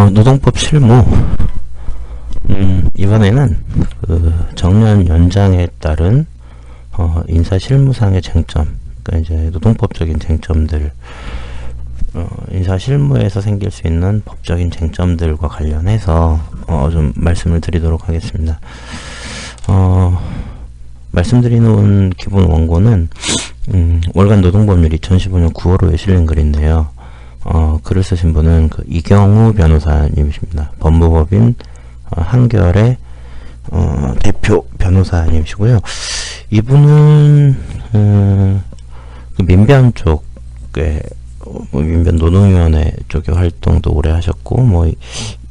어, 노동법 실무. 음, 이번에는 그 정년 연장에 따른 어, 인사 실무상의 쟁점, 그러니까 이제 노동법적인 쟁점들, 어, 인사 실무에서 생길 수 있는 법적인 쟁점들과 관련해서 어, 좀 말씀을 드리도록 하겠습니다. 어, 말씀드리는 기본 원고는 음, 월간 노동법률 2015년 9월호에 실린 글인데요. 어, 글을 쓰신 분은 그 이경우 변호사님이십니다. 법무법인 어, 한결의 어, 대표 변호사님이시고요. 이분은 음, 그 민변 쪽에 어, 뭐 민변 노동위원회 쪽에 활동도 오래 하셨고 뭐 이-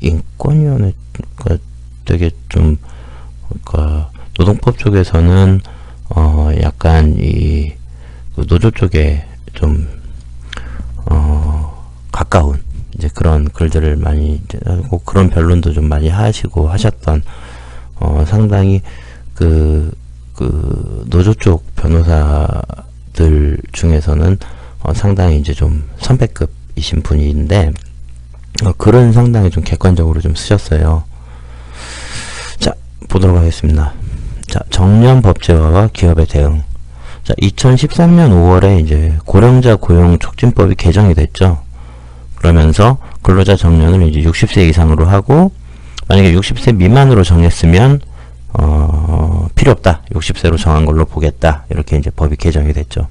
인권위원회가 되게 좀 그러니까 노동법 쪽에서는 어 약간 이그 노조 쪽에 좀 어, 가까운 이제 그런 글들을 많이 하고 그런 변론도 좀 많이 하시고 하셨던 어, 상당히 그, 그 노조 쪽 변호사들 중에서는 어, 상당히 이제 좀 선배급이신 분인데 어, 글은 상당히 좀 객관적으로 좀 쓰셨어요. 자 보도록 하겠습니다. 자 정년 법제화와 기업의 대응. 자, 2013년 5월에 이제 고령자 고용 촉진법이 개정이 됐죠. 그러면서 근로자 정년을 이제 60세 이상으로 하고 만약에 60세 미만으로 정했으면 어, 필요 없다. 60세로 정한 걸로 보겠다. 이렇게 이제 법이 개정이 됐죠.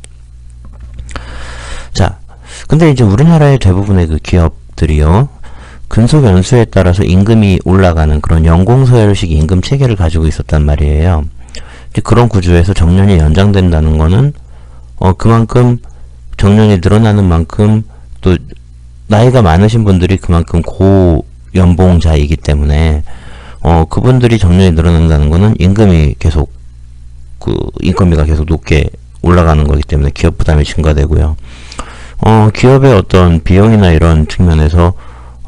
자, 근데 이제 우리나라의 대부분의 그 기업들이요. 근속 연수에 따라서 임금이 올라가는 그런 연공서열식 임금 체계를 가지고 있었단 말이에요. 이제 그런 구조에서 정년이 연장된다는 거는 어 그만큼 정년이 늘어나는 만큼 또 나이가 많으신 분들이 그만큼 고 연봉자이기 때문에 어 그분들이 정년이 늘어난다는 거는 임금이 계속 그 인건비가 계속 높게 올라가는 거기 때문에 기업 부담이 증가되고요. 어 기업의 어떤 비용이나 이런 측면에서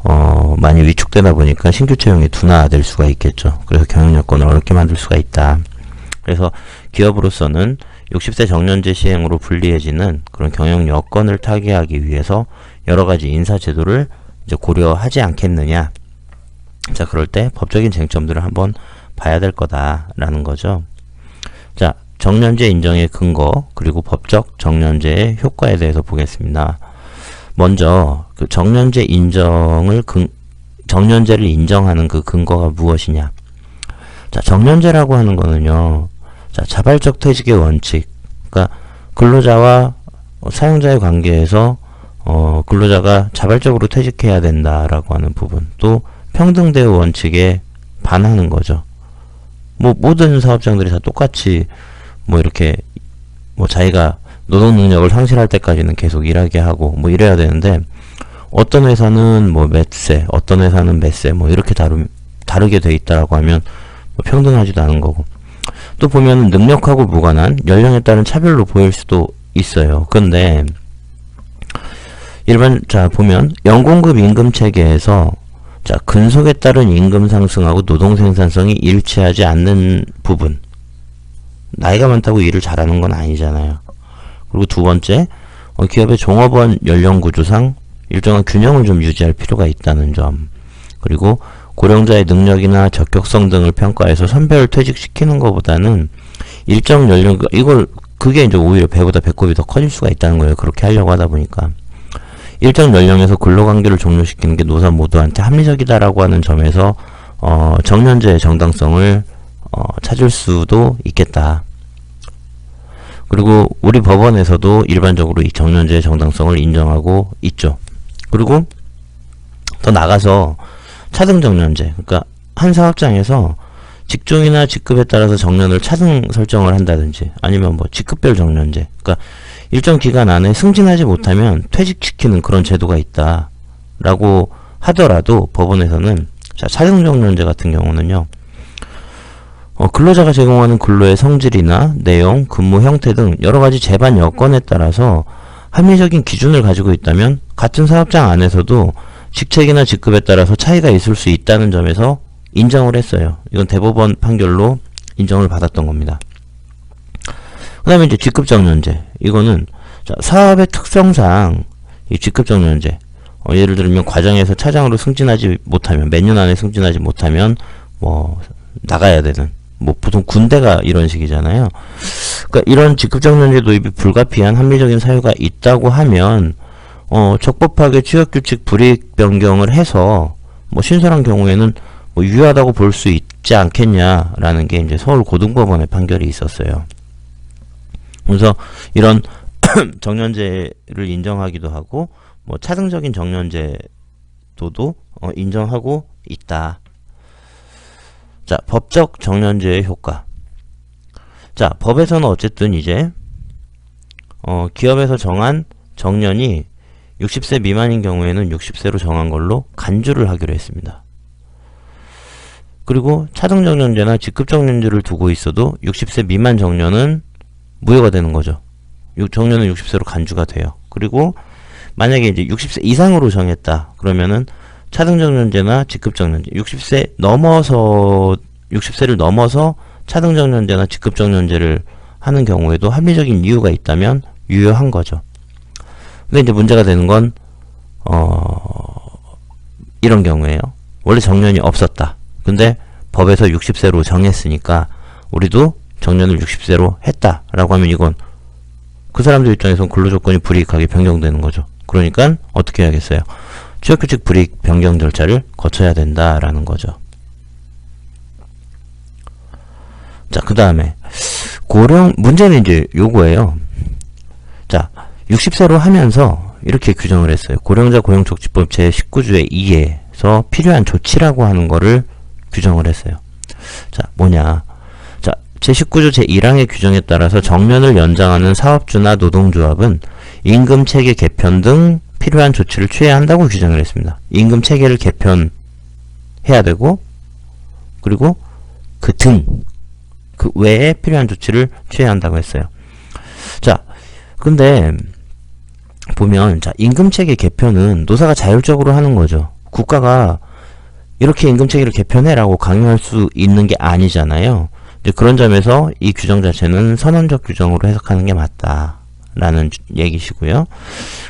어 많이 위축되다 보니까 신규 채용이 둔화될 수가 있겠죠. 그래서 경영 여건을 어렵게 만들 수가 있다. 그래서 기업으로서는 60세 정년제 시행으로 불리해지는 그런 경영 여건을 타개하기 위해서 여러 가지 인사 제도를 이제 고려하지 않겠느냐. 자, 그럴 때 법적인 쟁점들을 한번 봐야 될 거다라는 거죠. 자, 정년제 인정의 근거 그리고 법적 정년제의 효과에 대해서 보겠습니다. 먼저 그 정년제 인정을 근, 정년제를 인정하는 그 근거가 무엇이냐? 자, 정년제라고 하는 거는요. 자, 자발적 퇴직의 원칙. 그러니까 근로자와 어, 사용자의 관계에서 어, 근로자가 자발적으로 퇴직해야 된다라고 하는 부분. 또 평등 대우 원칙에 반하는 거죠. 뭐 모든 사업장들이 다 똑같이 뭐 이렇게 뭐 자기가 노동 능력을 상실할 때까지는 계속 일하게 하고 뭐 이래야 되는데 어떤 회사는 뭐 몇 세, 어떤 회사는 몇 세, 뭐 이렇게 다루, 다르게 돼 있다라고 하면 뭐 평등하지도 않은 거고. 또 보면 능력하고 무관한 연령에 따른 차별로 보일 수도 있어요. 근데 일반 자 보면 연공급 임금 체계에서 자 근속에 따른 임금 상승하고 노동 생산성이 일치하지 않는 부분. 나이가 많다고 일을 잘하는 건 아니잖아요. 그리고 두 번째, 어, 기업의 종업원 연령 구조상 일정한 균형을 좀 유지할 필요가 있다는 점. 그리고 고령자의 능력이나 적격성 등을 평가해서 선별 퇴직시키는 것보다는 일정 연령 이걸 그게 이제 오히려 배보다 배꼽이 더 커질 수가 있다는 거예요. 그렇게 하려고 하다 보니까 일정 연령에서 근로관계를 종료시키는 게 노사 모두한테 합리적이다라고 하는 점에서 어, 정년제의 정당성을 어, 찾을 수도 있겠다. 그리고 우리 법원에서도 일반적으로 이 정년제의 정당성을 인정하고 있죠. 그리고 더 나가서 차등 정년제. 그러니까 한 사업장에서 직종이나 직급에 따라서 정년을 차등 설정을 한다든지 아니면 뭐 직급별 정년제. 그러니까 일정 기간 안에 승진하지 못하면 퇴직시키는 그런 제도가 있다 라고 하더라도 법원에서는 자, 차등 정년제 같은 경우는요. 어, 근로자가 제공하는 근로의 성질이나 내용, 근무 형태 등 여러 가지 재반 여건에 따라서 합리적인 기준을 가지고 있다면 같은 사업장 안에서도 직책이나 직급에 따라서 차이가 있을 수 있다는 점에서 인정을 했어요. 이건 대법원 판결로 인정을 받았던 겁니다. 그 다음에 이제 직급정년제. 이거는 자, 사업의 특성상 이 직급정년제 어, 예를 들면 과정에서 차장으로 승진하지 못하면 몇 년 안에 승진하지 못하면 뭐 나가야 되는 뭐 보통 군대가 이런 식이잖아요. 그러니까 이런 직급적 면제 도입이 불가피한 합리적인 사유가 있다고 하면 어 적법하게 취업규칙 불이익 변경을 해서 뭐 신설한 경우에는 뭐 유효하다고 볼 수 있지 않겠냐라는 게 이제 서울 고등법원의 판결이 있었어요. 그래서 이런 정년제를 인정하기도 하고 뭐 차등적인 정년제도도 어, 인정하고 있다. 자, 법적 정년제의 효과. 자, 법에서는 어쨌든 이제 어, 기업에서 정한 정년이 60세 미만인 경우에는 60세로 정한 걸로 간주를 하기로 했습니다. 그리고 차등 정년제나 직급 정년제를 두고 있어도 60세 미만 정년은 무효가 되는 거죠. 육- 정년은 60세로 간주가 돼요. 그리고 만약에 이제 60세 이상으로 정했다. 그러면은 차등 정년제나 직급 정년제 60세 넘어서 60세를 넘어서 차등 정년제나 직급 정년제를 하는 경우에도 합리적인 이유가 있다면 유효한 거죠. 근데 이제 문제가 되는 건 어, 이런 경우에요. 원래 정년이 없었다. 근데 법에서 60세로 정했으니까 우리도 정년을 60세로 했다라고 하면 이건 그 사람들 입장에선 근로조건이 불이익하게 변경되는 거죠. 그러니까 어떻게 해야겠어요? 취업규칙 불이익 변경 절차를 거쳐야 된다라는 거죠. 자, 그 다음에 고령 문제는 이제 요거예요. 자, 60세로 하면서 이렇게 규정을 했어요. 고령자 고용촉진법 제19조의 2에서 필요한 조치라고 하는 거를 규정을 했어요. 자, 뭐냐? 자, 제19조 제1항의 규정에 따라서 정년을 연장하는 사업주나 노동조합은 임금 체계 개편 등 필요한 조치를 취해야 한다고 규정을 했습니다. 임금 체계를 개편해야 되고 그리고 그 등, 그 외에 필요한 조치를 취해야 한다고 했어요. 자, 근데 보면 자 임금 체계 개편은 노사가 자율적으로 하는 거죠. 국가가 이렇게 임금 체계를 개편해라고 강요할 수 있는 게 아니잖아요. 그런 점에서 이 규정 자체는 선언적 규정으로 해석하는 게 맞다라는 주- 얘기시고요.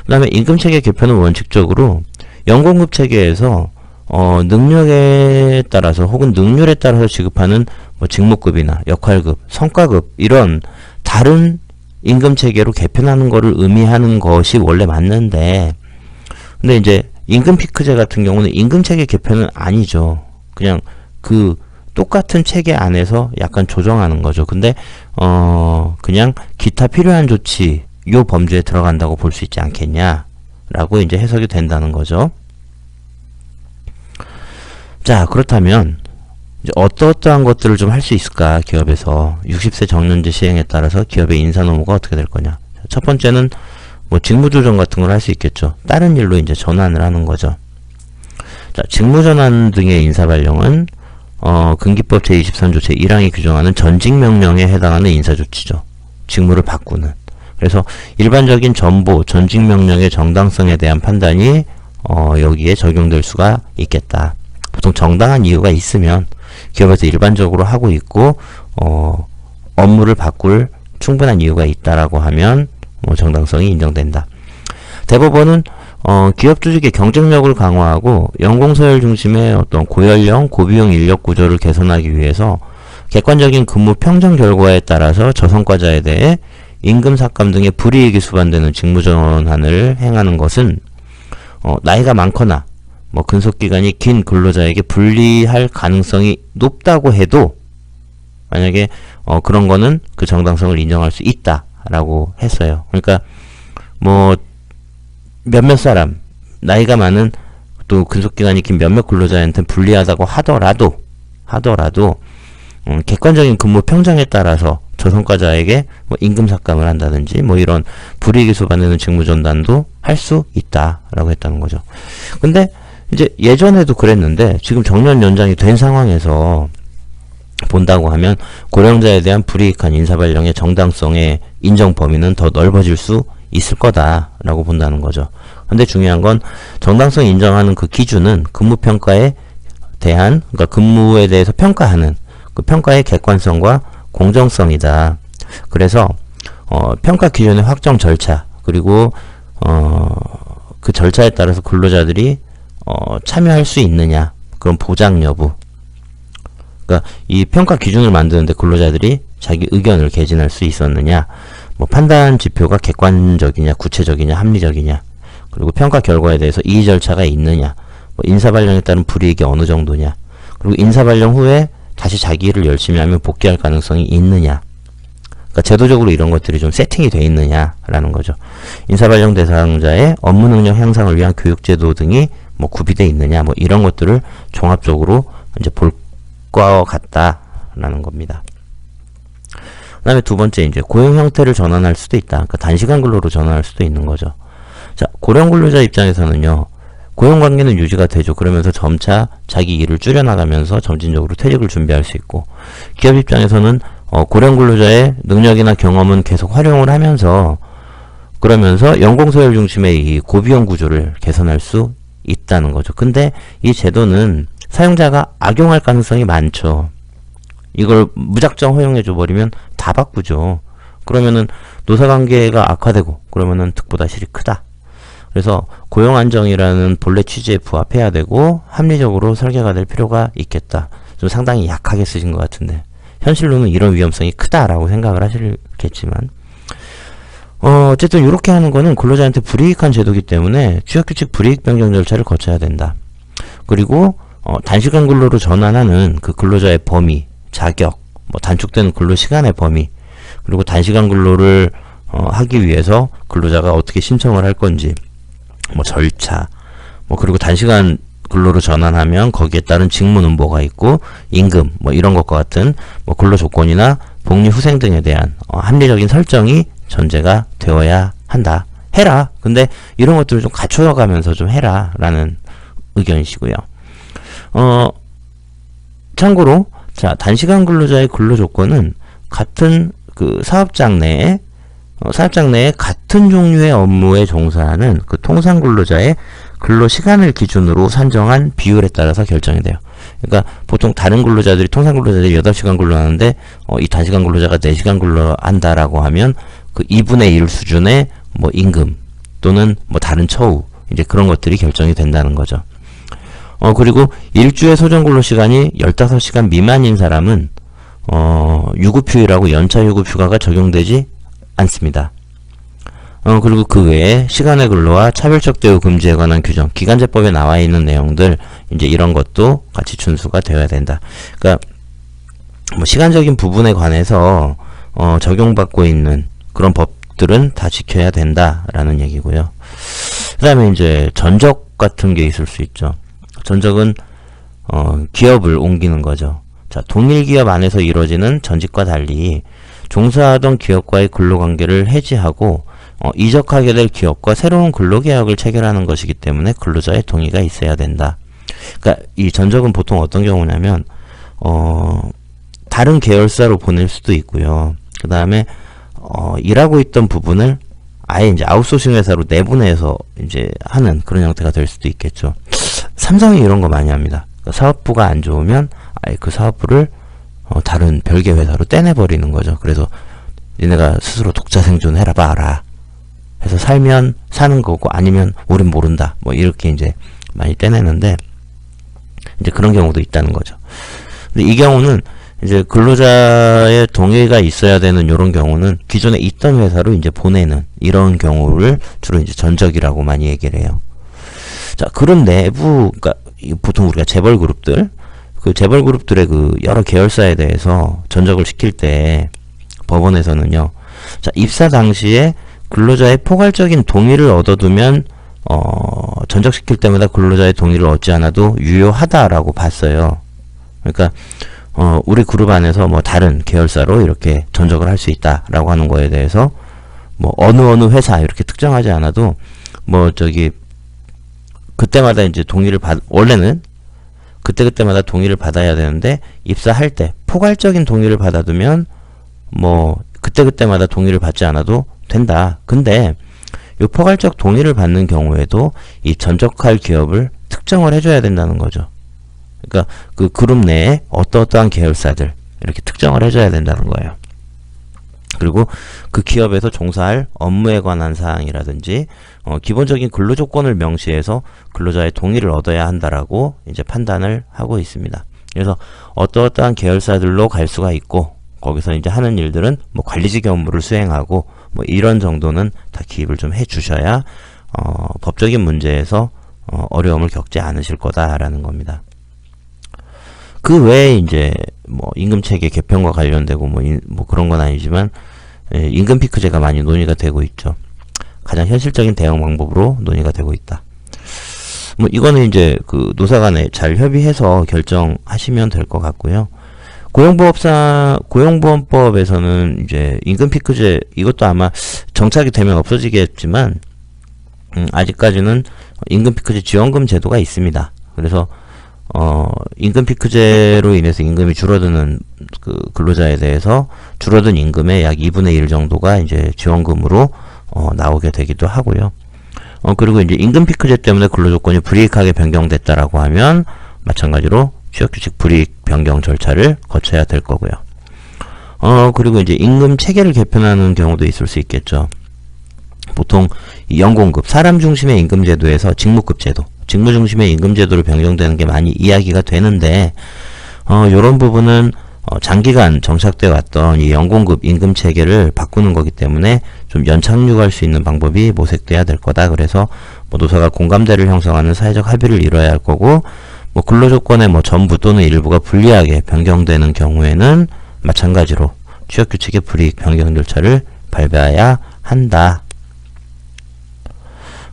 그 다음에 임금 체계 개편은 원칙적으로 연공급 체계에서 어, 능력에 따라서 혹은 능률에 따라서 지급하는 뭐 직무급이나 역할급, 성과급 이런 다른 임금 체계로 개편하는 거를 의미하는 것이 원래 맞는데 근데 이제 임금 피크제 같은 경우는 임금 체계 개편은 아니죠. 그냥 그 똑같은 체계 안에서 약간 조정하는 거죠. 근데 어 그냥 기타 필요한 조치 요 범주에 들어간다고 볼 수 있지 않겠냐라고 이제 해석이 된다는 거죠. 자, 그렇다면 이제 어떠어떠한 것들을 좀 할 수 있을까 기업에서 60세 정년제 시행에 따라서 기업의 인사 노무가 어떻게 될 거냐 첫 번째는 뭐 직무 조정 같은 걸 할 수 있겠죠 다른 일로 이제 전환을 하는 거죠 자 직무 전환 등의 인사 발령은 어 근기법 제23조 제1항이 규정하는 전직 명령에 해당하는 인사 조치죠. 직무를 바꾸는. 그래서 일반적인 전보 전직 명령의 정당성에 대한 판단이 어 여기에 적용될 수가 있겠다. 보통 정당한 이유가 있으면 기업에서 일반적으로 하고 있고 어, 업무를 바꿀 충분한 이유가 있다라고 하면 뭐 정당성이 인정된다. 대법원은 어, 기업 조직의 경쟁력을 강화하고 연공서열 중심의 어떤 고연령, 고비용 인력 구조를 개선하기 위해서 객관적인 근무 평정 결과에 따라서 저성과자에 대해 임금 삭감 등의 불이익이 수반되는 직무 전환을 행하는 것은 어, 나이가 많거나 뭐 근속 기간이 긴 근로자에게 불리할 가능성이 높다고 해도 만약에 어 그런 거는 그 정당성을 인정할 수 있다라고 했어요. 그러니까 뭐 몇몇 사람 나이가 많은 또 근속 기간이 긴 몇몇 근로자한테 불리하다고 하더라도 하더라도 음, 객관적인 근무 평정에 따라서 저성과자에게 뭐 임금 삭감을 한다든지 뭐 이런 불이익이 수반되는 직무 전단도 할 수 있다라고 했다는 거죠. 근데 이제 예전에도 그랬는데 지금 정년 연장이 된 상황에서 본다고 하면 고령자에 대한 불이익한 인사발령의 정당성의 인정 범위는 더 넓어질 수 있을 거다라고 본다는 거죠. 근데 중요한 건 정당성 인정하는 그 기준은 근무 평가에 대한 그러니까 근무에 대해서 평가하는 그 평가의 객관성과 공정성이다. 그래서 어, 평가 기준의 확정 절차 그리고 어, 그 절차에 따라서 근로자들이 어, 참여할 수 있느냐 그런 보장 여부 그러니까 이 평가 기준을 만드는데 근로자들이 자기 의견을 개진할 수 있었느냐 뭐 판단 지표가 객관적이냐 구체적이냐 합리적이냐 그리고 평가 결과에 대해서 이의 절차가 있느냐 뭐 인사 발령에 따른 불이익이 어느 정도냐 그리고 인사 발령 후에 다시 자기 일을 열심히 하면 복귀할 가능성이 있느냐 그러니까 제도적으로 이런 것들이 좀 세팅이 돼 있느냐라는 거죠. 인사 발령 대상자의 업무 능력 향상을 위한 교육 제도 등이 뭐 구비돼 있느냐 뭐 이런 것들을 종합적으로 이제 볼 것 같다라는 겁니다. 그 다음에 두 번째 이제 고용 형태를 전환할 수도 있다. 그러니까 단시간 근로로 전환할 수도 있는 거죠. 자, 고령 근로자 입장에서는요. 고용 관계는 유지가 되죠. 그러면서 점차 자기 일을 줄여나가면서 점진적으로 퇴직을 준비할 수 있고 기업 입장에서는 어, 고령 근로자의 능력이나 경험은 계속 활용을 하면서 그러면서 연공서열 중심의 이 고비용 구조를 개선할 수 있다는 거죠. 근데 이 제도는 사용자가 악용할 가능성이 많죠. 이걸 무작정 허용해 줘 버리면 다 바꾸죠. 그러면은 노사관계가 악화되고 그러면은 득보다 실이 크다. 그래서 고용 안정이라는 본래 취지에 부합해야 되고 합리적으로 설계가 될 필요가 있겠다. 좀 상당히 약하게 쓰신 것 같은데 현실로는 이런 위험성이 크다라고 생각을 하시겠지만 어, 어쨌든 이렇게 하는 거는 근로자한테 불이익한 제도이기 때문에 취업규칙 불이익 변경 절차를 거쳐야 된다. 그리고 어, 단시간 근로로 전환하는 그 근로자의 범위, 자격, 뭐 단축된 근로 시간의 범위, 그리고 단시간 근로를 어, 하기 위해서 근로자가 어떻게 신청을 할 건지, 뭐 절차, 뭐 그리고 단시간 근로로 전환하면 거기에 따른 직무 는 뭐가 있고 임금 뭐 이런 것과 같은 뭐 근로 조건이나 복리 후생 등에 대한 어, 합리적인 설정이 전제가 되어야 한다. 해라. 근데 이런 것들을 좀 갖춰가면서 좀 해라 라는 의견이시고요. 어 참고로 자 단시간 근로자의 근로 조건은 같은 그 사업장 내에 어, 사업장 내에 같은 종류의 업무에 종사하는 그 통상 근로자의 근로 시간을 기준으로 산정한 비율에 따라서 결정이 돼요. 그러니까 보통 다른 근로자들이 통상 근로자들이 8시간 근로하는데 어, 이 단시간 근로자가 4시간 근로한다라고 하면 그 2분의 1 수준의 뭐 임금 또는 뭐 다른 처우 이제 그런 것들이 결정이 된다는 거죠. 어 그리고 일주의 소정 근로 시간이 15시간 미만인 사람은 어 유급휴일하고 연차 유급휴가가 적용되지 않습니다. 어, 그리고 그 외에 시간의 근로와 차별적 대우 금지에 관한 규정, 기간제법에 나와 있는 내용들, 이제 이런 것도 같이 준수가 되어야 된다. 그러니까, 뭐, 시간적인 부분에 관해서, 어, 적용받고 있는 그런 법들은 다 지켜야 된다라는 얘기고요. 그 다음에 이제 전적 같은 게 있을 수 있죠. 전적은, 어, 기업을 옮기는 거죠. 자, 동일 기업 안에서 이루어지는 전직과 달리, 종사하던 기업과의 근로관계를 해지하고 어, 이적하게 될 기업과 새로운 근로계약을 체결하는 것이기 때문에 근로자의 동의가 있어야 된다. 그러니까 이 전적은 보통 어떤 경우냐면 어, 다른 계열사로 보낼 수도 있고요. 그 다음에 어, 일하고 있던 부분을 아예 이제 아웃소싱 회사로 내보내서 이제 하는 그런 형태가 될 수도 있겠죠. 삼성이 이런 거 많이 합니다. 그러니까 사업부가 안 좋으면 아예 그 사업부를 어, 다른 별개 회사로 떼내버리는 거죠. 그래서 얘네가 스스로 독자 생존해라 봐라. 해서 살면 사는 거고 아니면 우린 모른다. 뭐 이렇게 이제 많이 떼내는데 이제 그런 경우도 있다는 거죠. 근데 이 경우는 이제 근로자의 동의가 있어야 되는 이런 경우는 기존에 있던 회사로 이제 보내는 이런 경우를 주로 이제 전적이라고 많이 얘기를 해요. 자, 그런 내부, 그러니까 보통 우리가 재벌 그룹들, 그 재벌 그룹들의 그 여러 계열사에 대해서 전적을 시킬 때 법원에서는요. 자, 입사 당시에 근로자의 포괄적인 동의를 얻어두면 어, 전적시킬 때마다 근로자의 동의를 얻지 않아도 유효하다라고 봤어요. 그러니까 어, 우리 그룹 안에서 뭐 다른 계열사로 이렇게 전적을 할 수 있다라고 하는 거에 대해서 뭐 어느 어느 회사 이렇게 특정하지 않아도 뭐 저기 그때마다 이제 동의를 받 원래는 그때그때마다 동의를 받아야 되는데 입사할 때 포괄적인 동의를 받아두면 뭐 그때그때마다 동의를 받지 않아도 된다. 근데 이 포괄적 동의를 받는 경우에도 이 전적할 기업을 특정을 해줘야 된다는 거죠. 그러니까 그 그룹 내에 어떠어떠한 계열사들 이렇게 특정을 해줘야 된다는 거예요. 그리고 그 기업에서 종사할 업무에 관한 사항이라든지 어, 기본적인 근로 조건을 명시해서 근로자의 동의를 얻어야 한다라고 이제 판단을 하고 있습니다. 그래서 어떠어떠한 계열사들로 갈 수가 있고 거기서 이제 하는 일들은 뭐 관리직 업무를 수행하고 뭐 이런 정도는 다 기입을 좀 해 주셔야 어, 법적인 문제에서 어, 어려움을 겪지 않으실 거다라는 겁니다. 그 외에 이제 뭐 임금 체계 개편과 관련되고 뭐, 인, 뭐 그런 건 아니지만 예, 임금 피크제가 많이 논의가 되고 있죠. 가장 현실적인 대응 방법으로 논의가 되고 있다. 뭐 이거는 이제 그 노사 간에 잘 협의해서 결정하시면 될 것 같고요. 고용보험사 고용보험법에서는 이제 임금 피크제 이것도 아마 정착이 되면 없어지겠지만 음, 아직까지는 임금 피크제 지원금 제도가 있습니다. 그래서 어, 임금 피크제로 인해서 임금이 줄어드는 그 근로자에 대해서 줄어든 임금의 약 2분의 1 정도가 이제 지원금으로 어, 나오게 되기도 하고요. 어, 그리고 이제 임금 피크제 때문에 근로조건이 불이익하게 변경됐다라고 하면 마찬가지로 취업규칙 불이익 변경 절차를 거쳐야 될 거고요. 어, 그리고 이제 임금 체계를 개편하는 경우도 있을 수 있겠죠. 보통 이 연공급, 사람 중심의 임금 제도에서 직무급 제도, 직무 중심의 임금 제도로 변경되는 게 많이 이야기가 되는데, 어, 요런 부분은 어, 장기간 정착돼 왔던 이 연공급 임금 체계를 바꾸는 거기 때문에 좀 연착륙할 수 있는 방법이 모색돼야 될 거다. 그래서 뭐 노사가 공감대를 형성하는 사회적 합의를 이뤄야 할 거고, 뭐 근로조건의 뭐 전부 또는 일부가 불리하게 변경되는 경우에는 마찬가지로 취업 규칙의 불이익 변경 절차를 밟아야 한다.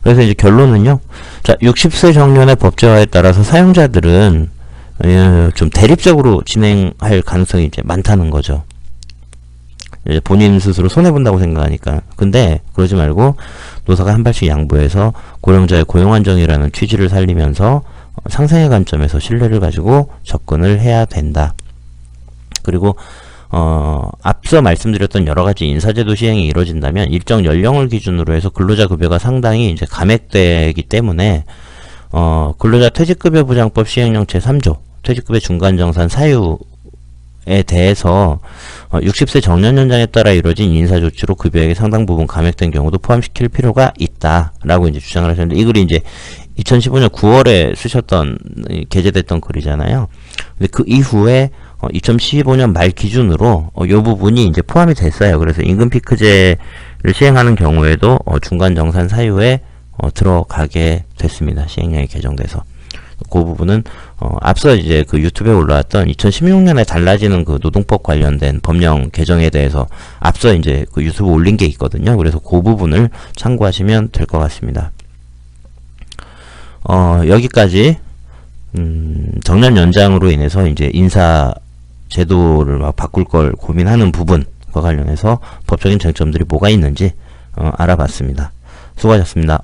그래서 이제 결론은요. 자, 60세 정년의 법제화에 따라서 사용자들은 예, 좀 대립적으로 진행할 가능성이 이제 많다는 거죠. 이제 본인 스스로 손해본다고 생각하니까. 근데 그러지 말고 노사가 한 발씩 양보해서 고령자의 고용 안정이라는 취지를 살리면서 어, 상생의 관점에서 신뢰를 가지고 접근을 해야 된다. 그리고 어, 앞서 말씀드렸던 여러 가지 인사제도 시행이 이루어진다면 일정 연령을 기준으로 해서 근로자 급여가 상당히 이제 감액되기 때문에 어, 근로자 퇴직급여 부장법 시행령 제3조 퇴직급여 중간정산 사유에 대해서 어, 60세 정년 연장에 따라 이루어진 인사 조치로 급여액이 상당 부분 감액된 경우도 포함시킬 필요가 있다라고 이제 주장을 하셨는데 이 글이 이제 2015년 9월에 쓰셨던 게재됐던 글이잖아요. 근데 그 이후에 어, 2015년 말 기준으로 어, 이 부분이 이제 포함이 됐어요. 그래서 임금 피크제를 시행하는 경우에도 어, 중간 정산 사유에 어, 들어가게 됐습니다. 시행령이 개정돼서. 그 부분은 어, 앞서 이제 그 유튜브에 올라왔던 2016년에 달라지는 그 노동법 관련된 법령 개정에 대해서 앞서 이제 그 유튜브 올린 게 있거든요. 그래서 그 부분을 참고하시면 될 것 같습니다. 어, 여기까지 음, 정년 연장으로 인해서 이제 인사 제도를 막 바꿀 걸 고민하는 부분과 관련해서 법적인 쟁점들이 뭐가 있는지 어, 알아봤습니다. 수고하셨습니다.